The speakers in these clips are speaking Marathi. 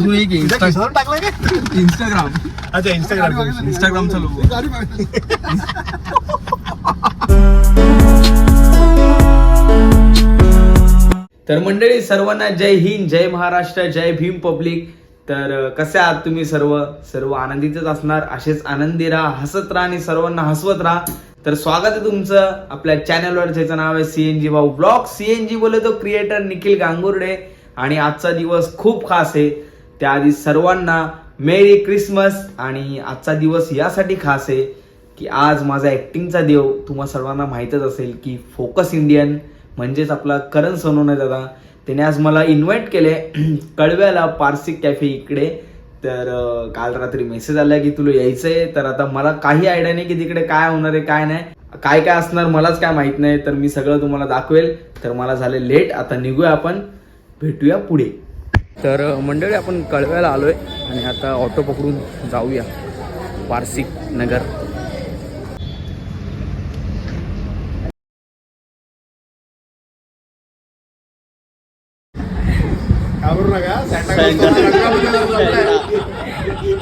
अजून एक इंस्टा इंस्टाग्राम अच्छा इंस्टाग्राम गाडी मागे. तर मंडळी सर्वांना जय हिंद जय महाराष्ट्र जय भीम पब्लिक. तर कसे आहात तुम्ही सर्व? सर्व आनंदीतच असणार. असेच आनंदी राहा हसत राहा आणि सर्वांना हसवत राहा. तर स्वागत आहे तुमचं आपल्या चॅनलवर ज्याचं नाव आहे सीएनजी भाऊ ब्लॉग सीएनजी बोले तो क्रिएटर निखिल गांगुर्डे. आणि आजचा दिवस खूप खास आहे. त्याआधी सर्वांना मेरी क्रिसमस आणि आजचा दिवस यासाठी खास आहे की आज माझा ॲक्टिंगचा देव तुम्हा सर्वांना माहीतच असेल की फोकस इंडियन म्हणजेच आपला करण सोनवणे दादा. त्याने आज मला इन्व्हाइट केले कळव्याला पारसी कॅफे इकडे. तर काल रात्री मेसेज आला की तुला यायचं आहे तर आता मला काही आयडिया नाही की तिकडे काय होणार आहे काय नाही. काय काय असणार मलाच काय माहीत नाही. तर मी सगळं तुम्हाला दाखवेल. तर मला झाले लेट आता निघूया आपण. भेटूया पुढे. तर मंडळी आपण कळव्याला आलोय आणि आता ऑटो पकडून जाऊया पारसिक नगर जरा रंगामध्ये जरा लपलाय.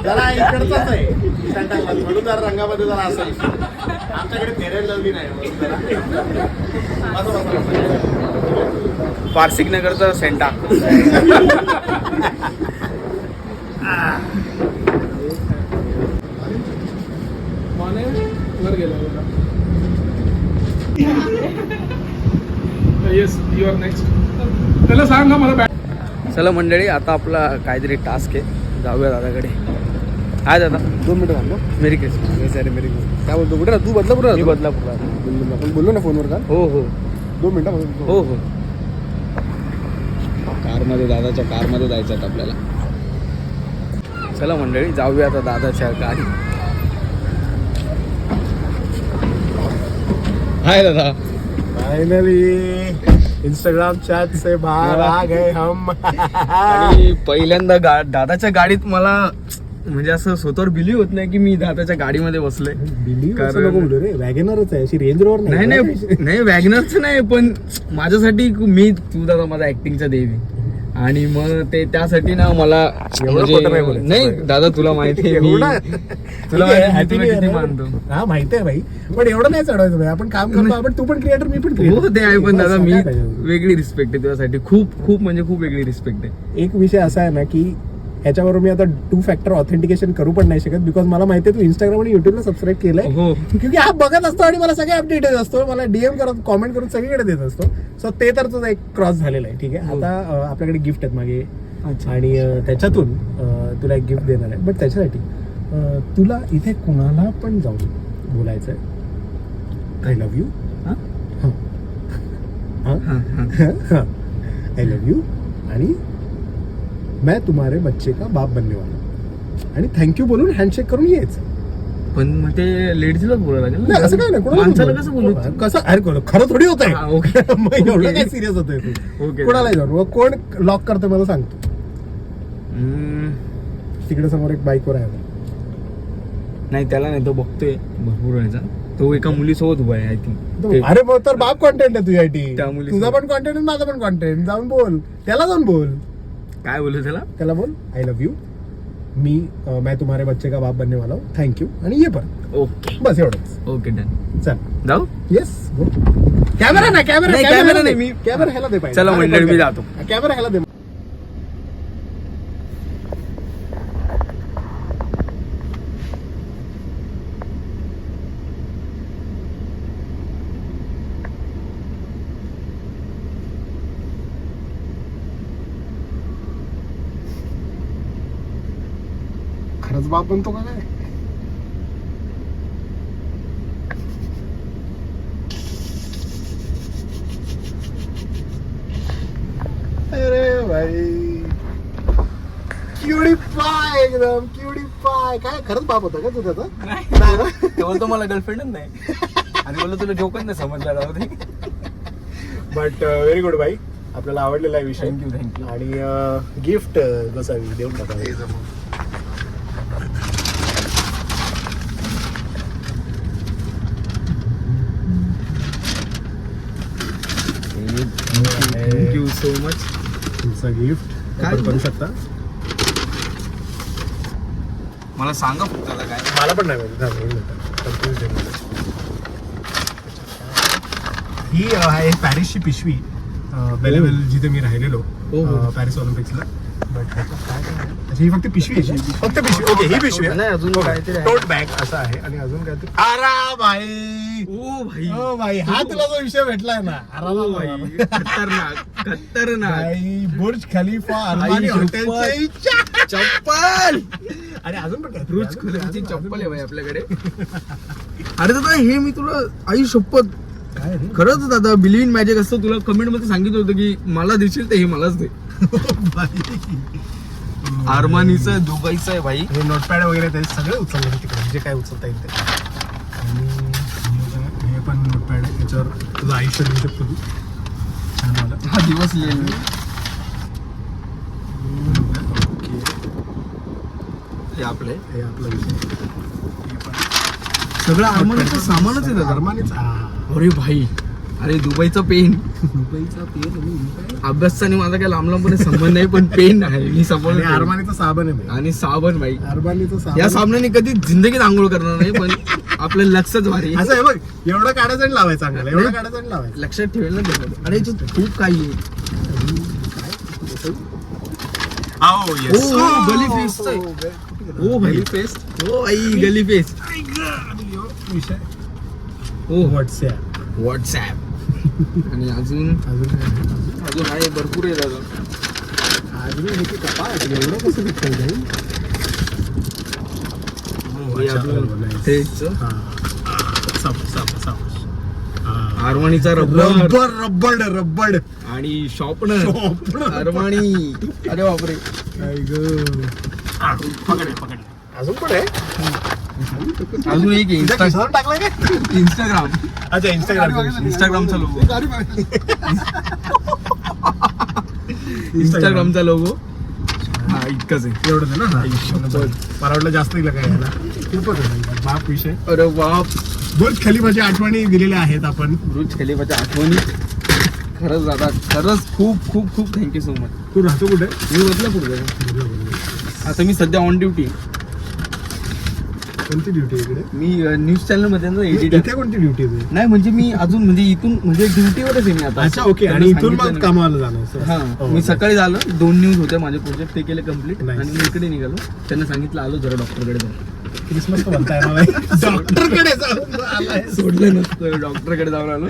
जरा इकडचाच आहे Santa Claus. म्हणून जरा रंगामध्ये जरा असेल आमच्याकडे फेरेल लावली नाही. पारसिक नगरचा Santa yes you are next त्याला सांग ना मला बॅट चला मंडळी आता आपला काहीतरी टास्क आहे. जाऊया दादाकडे. हाय दादा. दोन मिनिटं थांबलो मेरी क्रिसमस अरे मेरी काय बोलतो? कुठे? तू बदलापूर मी राहतो? बदलापूरला आहे. आपण बोललो ना फोनवर का? हो हो. दोन मिनिटं हो हो. कारमध्ये दादाच्या कारमध्ये जायचं आहे आपल्याला. चला मंडळी जाऊया आता दादाच्या गाडी. हाय दादा. फायनली इंस्टाग्राम चॅट से बाहर आ गए हम. आणि पहिल्यांदा गा दादाच्या गाडीत मला म्हणजे असं स्वतःवर बिलीव होत नाही की मी दादाच्या गाडीमध्ये बसलोय. रे. वॅगनरच आहे. अशी रेंज रोवर नाही. नाही नाही. वॅगनरच नाही पण माझ्यासाठी मी तू दादा माझा ऍक्टिंगचा देव. आणि मग ते त्यासाठी ना मला खोटं नाही दादा तुला माहिती? तुला. मानतो हा माहिती आहे भाई पण एवढं नाही चढवायचं भाई आपण काम करतो आपण तू पण क्रिएटर मी पण हो. ते आहे पण दादा मी? वेगळी रिस्पेक्ट आहे तुझ्यासाठी खूप खूप म्हणजे खूप वेगळी रिस्पेक्ट आहे एक विषय असा आहे ना की ह्याच्यावर मी आता टू फॅक्टर ऑथेंटिकेशन करू पण नाही शकत बिकॉज मला माहिती आहे तू इंस्टाग्राम आणि युट्यूबला सबस्क्राईब केलंय. हो. क्योंकि हा बघत असतो आणि मला सगळे अपडेट येत असतो. मला डीएम करत कॉमेंट करून सगळीकडे देत असतो. सो ते तर तुझा एक क्रॉस झालेला आहे. ठीक आहे? हो. आता अं, आपल्याकडे गिफ्ट आहेत मागे. अच्छा. आणि अं, त्याच्यातून अं, तुला एक गिफ्ट देणार आहे. बट त्याच्यासाठी अं, तुला इथे कुणाला पण जाऊन बोलायचं आहे आय लव्ह यू हा? हां हा, हा. आई लव यू आणि मैं तुम्हारे बच्चे का बाप बनने वाला आणि थँक्यू बोलून हँडशेक करून यायचं पण मग ते लेडीजलाच बोलायला लागेल नाही असं काय नाही माणसाला. कसं बोलू? कसं? अरे कोण- खरं थोडी होत हा, आहे. मग एवढं. काय सिरियस होतोय तू? ओके. कोणाला जाऊन मग कोण लॉक करतं मला सांगतो. हम्म, तिकडे समोर एक बाईकवर आहे. नाही त्याला नाही तो बघतोय. भरपूर वेळचा. तो एका मुलीसोबत उभा आहे आय तो- थिंक अरे मग तर बाप कॉन्टेंट आहे तुझ्यासाठी. त्या तुझा पण कॉन्टेंट आहे माझा पण कॉन्टेंट जाऊन बोल. त्याला जाऊन बोल. काय बोलू त्याला? त्याला बोल आय लव्ह यू मी अं, मैं तुम्हारे बच्चे का बाप बनने वाला हूँ. थँक्यू आणि ये पण. ओके बस एवढंच. ओके डन चल. जाऊ? येस कॅमेरा ना कॅमेरा नाही, camera नाही. मी कॅमेरा ह्याला दे पाहिजे. चला मंडळी, मी जातो. कॅमेरा ह्याला दे खरंच बाप बनतो का काय? अरे भाई. क्युडी पाय एकदम क्युडी पाय. काय खरंच बाप होता का तू त्याचा? नाही. ना? ते बोलतो मला गर्लफ्रेंडच नाही. आणि बोलतो तुला जोकच नाही समजला जाऊ दे बट व्हेरी गुड बाई आपल्याला आवडलेला आहे विषय. थँक्यू थँक्यू आणि गिफ्ट बसावी. देऊन टाकावी. थँक्यू सो मच गिफ्ट काय? करू शकता? मला सांगा फक्त काय? मला पण नाही माहिती. ही आहे पॅरिसची पिशवी. बेलेवेल जिथे मी राहिलेलो पॅरिस ऑलिम्पिक्सला ही फक्त पिशवी आहे? फक्त पिशवी. ओके ही पिशवी नाही, अजून काहीतरी आहे. टोट बॅग असं आहे. आणि अजून काहीतरी आरा भाई ओ भाई ओ भाई हा तुला जो विषय भेटलाय ना आरा ओ भाई खतरनाक खतरनाक. भाई बुर्ज खलिफा अरमानी हॉटेलचे चप्पल! आणि अजून पण ब्रुज खलिफाची चप्पल आहे भाई आपल्याकडे. अरे दादा हे मी तुला आई शपथ काय रे? खरंच दादा बिलीव इन मॅजिक असतं तुला कमेंटमध्ये सांगितलं होतं की मला देशील तर हे मलाच दे. आरमानीचं दुबईचं आहे भाई. हे नोटपॅड वगैरे ते सगळे उचलले तिकडे. जे काय उचलता येईल ते. आणि हे हे पण नोटपॅड आहे. याच्यावर तुझं आयुष्य लिहू शकतो तू. छान. हा दिवस लिहिल मी ओके. हे आपले. हे आपला विषय. हे पण. सगळं आरमानीचं सामानच आहे दादा अरमानीच हा. अरे भाई. अरे दुबईचं पेन दुबईचा हे? अभ्यासचा आणि माझा काय लांब लांबपणे संबंध नाही पण पेन आहे. मी समोर अरमानीचा साबण आहे. आणि साबण भाई. अरमानीचा साबण. या साबणाने कधी जिंदगीत आंघोळ करणार नाही पण आपलं लक्षच भारी आहे. असं आहे बघ एवढं काढायचं आणि लावायचं अंगाला एवढं काढायचं आणि लावायचं. लक्षात ठेवेल ना अरे याच्यात खूप काही आहे. आओ येस ओ, गली फेस्टचं आहे. ओ भाई. फेस्ट ओ आई गली फेस विषय. ओ व्हॉट्सॲप व्हॉट्सॲप आणि अजून? अजून? अजून आहे भरपूर आहे दादा. अजून की कपाट एवढं कसं विकता जाईल आपलं थ्रेडचं. साप, साप, साप. आरमानीचा रबर रब्बर. Rubber rubber. आणि शॉपनर. अरमानी अरे बापरे. काय ग. अजून पण आहे? अजून एक इंस्टाग्राम अच्छा इंस्टाग्राम इंस्टाग्रामचा लोगो इंस्टाग्रामचा लोगो हा इतकंच आहे. एवढंच आहे ना? मला वाटलं जास्त दिलं काय याला खूपच आहे. बाप विषय. अरे बाप. बुर्ज खलिफाची आठवणी दिलेल्या आहेत आपण. ब्रुज खलिफाच्या आठवणी. खरंच दादा खरंच खूप खूप खूप थँक्यू सो मच तू राहतो कुठे? मी पुढे आता मी सध्या ऑन ड्युटी कोणती ड्युटी इकडे? मी न्यूज चॅनलमध्ये ना एडिटर इथे कोणती ड्युटी आहे नाही म्हणजे मी अजून म्हणजे इथून म्हणजे ड्युटीवरच आहे मी आता. अच्छा ओके त्यांना आणि इथून सांगितलं मग ना. कामाला जाणार. हा हो, मी हो. सकाळी झालं दोन न्यूज होते माझे प्रोजेक्ट ते केले कंप्लीट Nice. आणि मी इकडे निघालो. त्यांना सांगितलं आलो जरा डॉक्टरकडे जाऊन. क्रिसमस तर म्हणता येणार नाही डॉक्टरकडे जाऊन आलाय. सोडलं नसतं डॉक्टरकडे जाऊन आलो.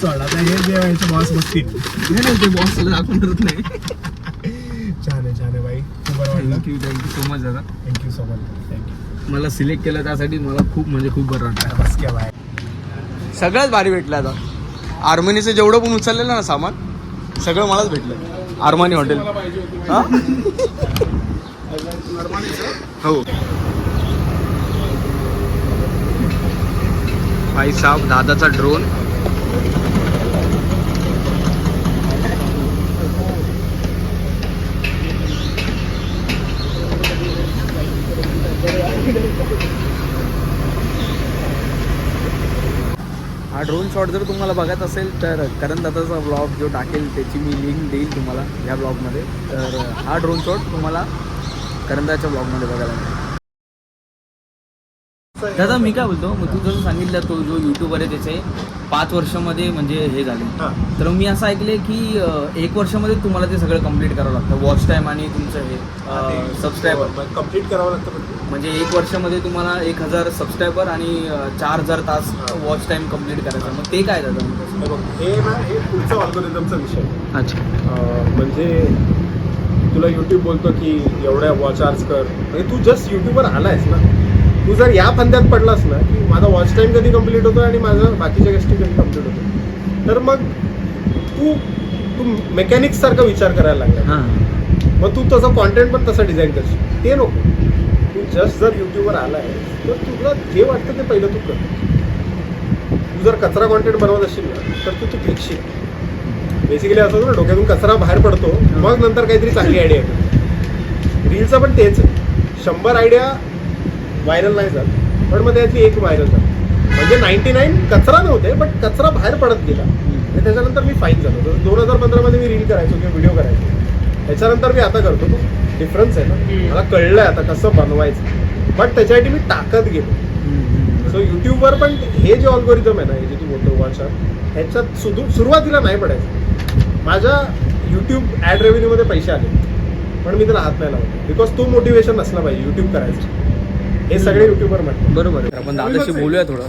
सोडा आता हे जे व्हायचे बॉस बसतील. नाही नाही ते बॉस दाखवून ठरत नाही. छान आहे छान आहे बाई. खूप बरं वाटलं. Thank you thank you so much दादा. Thank you so much thank you मला सिलेक्ट केलं त्यासाठी मला खूप म्हणजे खूप बरं वाटलं. बस क्या बाय सगळ्यात भारी भेटलं आता. आर्मनीचं जेवढं पण उचललेलं ना सामान सगळं मलाच भेटलं. Armani hotel. हा? हो. भाई साहब दादाचा ड्रोन हा ड्रोन शॉट जर तुम्हाला बघत असेल तर करण दादाचा ब्लॉग जो टाकेल त्याची मी लिंक देईल तुम्हाला या ब्लॉगमध्ये तर हा ड्रोन शॉट तुम्हाला करंदाच्या ब्लॉगमध्ये बघायला मिळेल. दादा मी काय बोलतो? मग तू जसं सांगितलं तो जो युट्यूबर आहे त्याचे पाच वर्षामध्ये म्हणजे हे झाले. तर मी असं ऐकले की एक वर्षामध्ये तुम्हाला ते सगळं कंप्लीट करावं लागतं. वॉच टाईम आणि तुमचं हे सबस्क्रायबर कंप्लीट करावं लागतं. म्हणजे एक वर्षामध्ये तुम्हाला एक हजार सबस्क्रायबर आणि चार हजार तास वॉच टाईम कंप्लीट करायचं. मग ते काय दादा हे ना हे पुढचं ऑल्गोरिदमचा विषय. अच्छा. म्हणजे तुला युट्यूब बोलतो की एवढ्या वॉच आर्स कर. म्हणजे तू जस्ट युट्यूबवर आलायस ना तू जर या फंद्यात पडलास ना की माझा वॉच टाईम कधी कंप्लीट होतो आणि माझं बाकीच्या गोष्टी कधी कंप्लीट होतो तर मग तू तू मेकॅनिक्स सारखा विचार करायला लागला. हां. मग तू तसं कॉन्टेंट पण तसं डिझाईन करशील. ते नको. जस्ट जर युट्यूबवर आलाय तर तुला जे वाटतं ते पहिलं तू कर. तू जर कचरा कॉन्टेंट बनवत असशील ना तर तू तू फेकशील बेसिकली असं होतं ना डोक्यातून कचरा बाहेर पडतो मग नंतर काहीतरी चांगली आयडिया येते. रीलचं पण तेच. शंभर आयडिया व्हायरल नाही जात पण मग त्यातली एक व्हायरल झाली. म्हणजे नाईन्टी नाईन कचरा नव्हते पण कचरा बाहेर पडत गेला. आणि त्याच्यानंतर मी फाईन झालो. दोन हजार पंधरामध्ये मी रील करायचो किंवा व्हिडिओ करायचो. त्याच्यानंतर मी आता करतो. डिफरन्स आहे ना. मला कळलंय आता कसं बनवायचं. बट त्याच्यासाठी मी टाकत गेलो सो युट्यूबवर पण हे जे ऑल्गोरिदम आहे ना हे जे तू बोलतो व्हॉट्सअप ह्याच्यात सुरू सुरुवातीला नाही पडायचं. माझ्या युट्यूब ॲड रेव्हेन्यूमध्ये पैसे आले. पण मी त्याला हात नाही लावला. बिकॉज तो मोटिवेशन नसला पाहिजे युट्यूब करायचं. हे सगळे युट्यूबर म्हणतात. बरोबर आपण दादाशी बोलूया थोडं.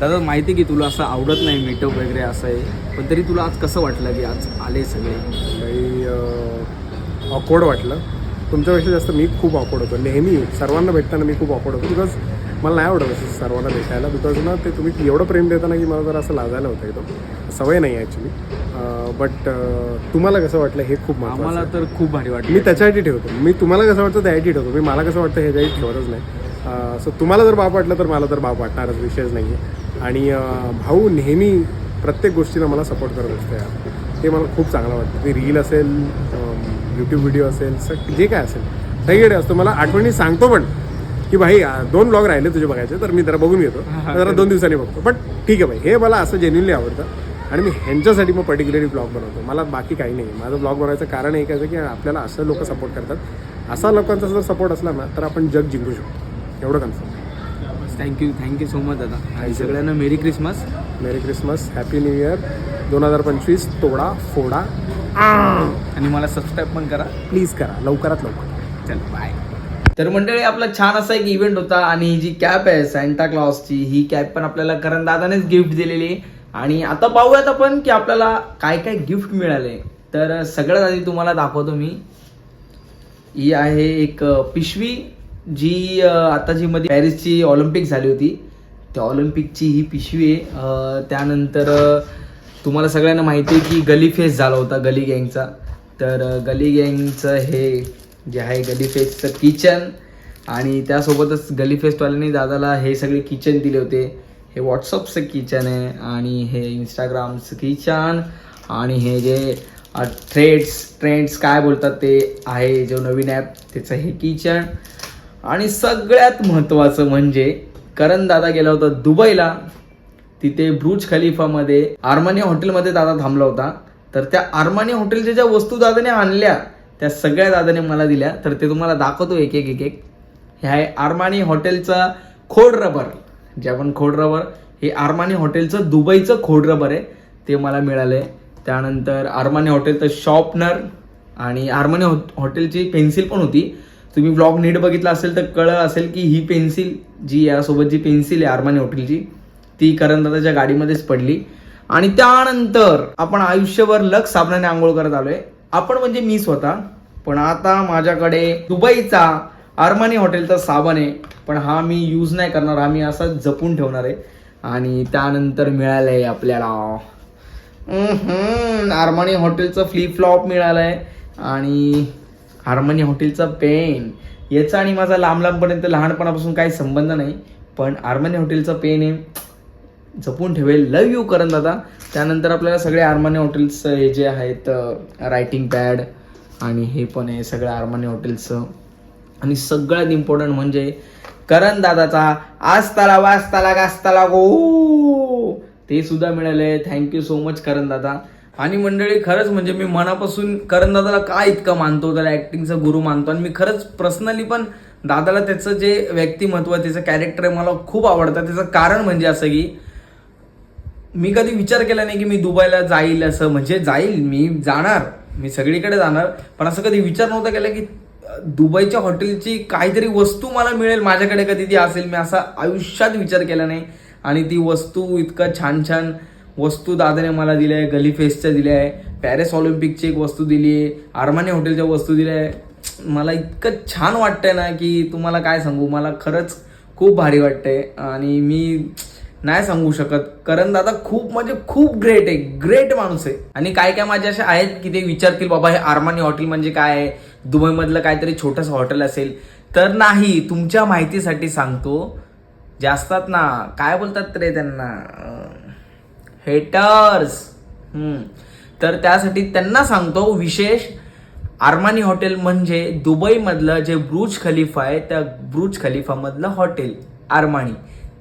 दादा माहिती आहे की तुला असं आवडत नाही मीटअप वगैरे असं आहे पण तरी तुला आज कसं वाटलं की आज आले सगळे? काही ऑकवर्ड वाटलं. तुमच्यापेक्षा जास्त मी खूप ऑकवर्ड होतो. नेहमी सर्वांना भेटताना मी खूप ऑकवर्ड होतो. बिकॉज मला नाही आवडत असं सर्वांना भेटायला. बिकॉज ना ते तुम्ही एवढं प्रेम देता ना की मला जरा असं लाजायला होतं एकदम. सवय नाही ॲक्च्युली बट तुम्हाला कसं वाटलं हे खूप आहे. तर खूप भारी मी वाटलं त्याच्यासाठी ठेवतो. मी तुम्हाला कसं वाटतं त्यासाठी ठेवतो. मी मला कसं वाटतं ह्याच्यासाठी ठेवतच नाही. सो तुम्हाला जर बाप वाटलं तर मला तर बाप वाटणारच. विषयच नाही आहे. आणि भाऊ नेहमी प्रत्येक गोष्टीला मला सपोर्ट करत असतो यार. ते मला खूप चांगलं वाटतं. ते रील असेल यूट्यूब व्हिडिओ असेल सग जे काय असेल. सगळीकडे असतो. मला आठवणी सांगतो पण की भाई दोन ब्लॉग राहिले तुझे बघायचे तर मी जरा बघून घेतो. जरा दोन दिवसांनी बघतो. बट ठीक आहे भाई हे मला असं जेन्युनली आवडतं. आणि मी ह्यांच्यासाठी मग पर्टिक्युलरली ब्लॉग बनवतो. मला बाकी काही नाही. माझं ब्लॉग बनवायचं कारण एक आहे की आपल्याला असं लोक सपोर्ट करतात. असा लोकांचा जर सपोर्ट असला ना तर आपण जग जिंकू शकतो. एवढं confirm thank you thank you so much दादा. आणि सगळ्यांना merry Christmas merry Christmas happy new year दोन हजार पंचवीस तोडा फोडा. आणि मला सबस्क्राईब पण करा. प्लीज करा. लवकरात लवकर. चल बाय तर मंडळी आपला छान असा एक इव्हेंट होता आणि जी कॅप आहे सॅन्टा क्लॉसची ही कॅप पण आपल्याला करण दादानेच गिफ्ट दिलेली. आहे. आणि आता पाहूयात आपण की आपल्याला काय काय गिफ्ट मिळाले. तर सगळ्यात आधी तुम्हाला दाखवतो मी. ही आहे एक पिशवी जी आता जी मध्ये पॅरिसची ऑलिम्पिक झाली होती. त्या ऑलिम्पिकची ही पिशवी आहे. त्यानंतर तुम्हाला सगळ्यांना माहिती आहे की गली फेस झाला होता गली गँगचा. तर गली गँगचं हे जे आहे गली फेसचं किचन आणि त्यासोबतच गली फेस्टवाल्यांनी दादाला हे सगळे किचन दिले होते. हे व्हॉट्सअपचं किचन आहे आणि हे इंस्टाग्रामचं किचन आणि हे जे थ्रेड्स ट्रेंड्स काय बोलतात ते आहे जो नवीन ॲप त्याचं हे किचन. आणि सगळ्यात महत्त्वाचं म्हणजे करण दादा गेला होता दुबईला. तिथे ब्रुज खलिफामध्ये आर्मानी हॉटेलमध्ये दादा थांबला होता. तर त्या आर्मानी हॉटेलच्या ज्या वस्तू दादाने आणल्या त्या सगळ्या दादाने मला दिल्या. तर ते तुम्हाला दाखवतो एक एक एक एक. हे आहे आर्मानी हॉटेलचा खोड रबर. जे आपण खोड रबर हे आर्मानी हॉटेलचं दुबईचं खोड रबर आहे. ते मला मिळालंय. त्यानंतर आर्मानी हॉटेलचं शॉपनर आणि आर्मानी हॉ- हॉटेलची पेन्सिल पण होती. तुम्ही ब्लॉग नीट बघितला असेल तर कळलं असेल की ही पेन्सिल जी यासोबत जी पेन्सिल आहे आर्मानी हॉटेलची ती करंदाच्या गाडीमध्येच पडली. आणि त्यानंतर आपण आयुष्यभर लक्ष साबणाने आंघोळ करत आलोय. आपण म्हणजे मी स्वतः. पण आता माझ्याकडे दुबईचा आर्मानी हॉटेलचा साबण आहे. पण हा मी यूज नाही करणार. हा मी असा जपून ठेवणार आहे. आणि त्यानंतर मिळालंय आपल्याला. आर्मानी हॉटेलचं फ्लिप फ्लॉप मिळालंय. आणि हार्मनी हॉटेलचा पेन याचा आणि माझा लांब लांबपर्यंत लहानपणापासून काही संबंध नाही. पण आर्मानी हॉटेलचा पेन आहे. जपून ठेवेल. लव यू करण दादा त्यानंतर आपल्याला सगळे आर्माने हॉटेल्स हे जे आहेत रायटिंग पॅड आणि हे पण आहे सगळ्या आर्मानी हॉटेल्स आणि सगळ्यात इम्पॉर्टंट म्हणजे करण दादाचा आज ताला वाज ताला गो. ते सुद्धा मिळाले थँक्यू सो मच करण दादा आणि मंडळी खरंच म्हणजे मी मनापासून करण दादाला काय इतकं मानतो त्याला ऍक्टिंगचा गुरु मानतो. आणि मी खरंच पर्सनली पण दादाला त्याचं जे व्यक्तिमत्व आहे, त्याचं कॅरेक्टर आहे मला खूप आवडतं. त्याचं कारण म्हणजे असं की मी कधी विचार केला नाही की मी दुबईला जाईल असं. म्हणजे जाईल मी जाणार. मी सगळीकडे जाणार. पण असं कधी विचार नव्हता केला की दुबईच्या हॉटेलची काहीतरी वस्तू मला मिळेल माझ्याकडे कधी ती असेल. मी असा आयुष्यात विचार केला नाही. आणि ती वस्तू इतकं छान छान वस्तू दादाने मला दिल्या आहे. गली फेसच्या दिल्या आहे. पॅरिस ऑलिम्पिकची एक वस्तू दिली आहे. आर्मानी हॉटेलच्या वस्तू दिल्या आहे. मला इतकं छान वाटतंय ना की तुम्हाला काय सांगू. मला खरंच खूप भारी वाटतंय. आणि मी नाही सांगू शकत. करण दादा खूप म्हणजे खूप ग्रेट आहे. ग्रेट माणूस आहे. आणि काय काय माझे असे आहेत की ते विचारतील बाबा हे आर्मानी हॉटेल म्हणजे काय आहे? दुबईमधलं काहीतरी छोटंसं हॉटेल असेल. तर नाही तुमच्या माहितीसाठी सांगतो. जे असतात ना काय बोलतात रे त्यांना? हेटर्स तर त्यासाठी त्यांना सांगतो विशेष आर्मानी हॉटेल म्हणजे दुबईमधलं जे ब्रुज खलिफा आहे त्या ब्रुज खलिफामधलं हॉटेल आर्मानी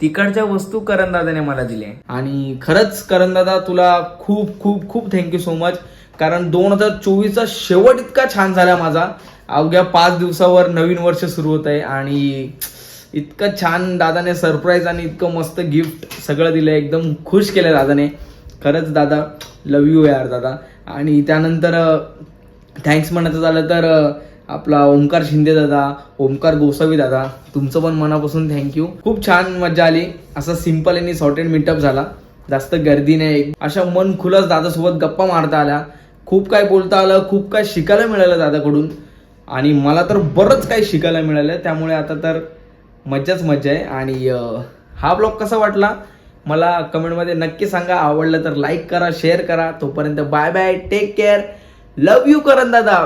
तिकडच्या वस्तू करंदादाने मला दिल्या आणि खरंच करंदादा तुला खूप खूप खूप थँक्यू सो मच कारण दोन हजार चोवीसचा शेवट इतका छान झाला माझा. अवघ्या पाच दिवसावर नवीन वर्ष सुरू होत आहे आणि इतकं छान दादाने सरप्राईज आणि इतकं मस्त गिफ्ट सगळं दिलं. एकदम खुश केलं दादाने. खरंच दादा लव यू यार दादा. आणि त्यानंतर थँक्स म्हणायचं झालं तर आपला ओमकार शिंदे दादा ओमकार गोसावी दादा तुमचं पण मनापासून थँक्यू खूप छान मजा आली. असा सिंपल आणि सॉर्टेड मीटअप झाला. जास्त गर्दी नाही. अशा मन खुलस दादासोबत गप्पा मारता आल्या. खूप काय बोलता आलं खूप काय शिकायला मिळालं दादाकडून. आणि मला तर बरंच काही शिकायला मिळालं. त्यामुळे आता तर मज्जाच मज्जा आहे. आणि हा ब्लॉग कसा वाटला? मला कमेंटमध्ये नक्की सांगा. आवडलं तर लाईक करा शेअर करा. तोपर्यंत bye bye take care love you Karan दादा.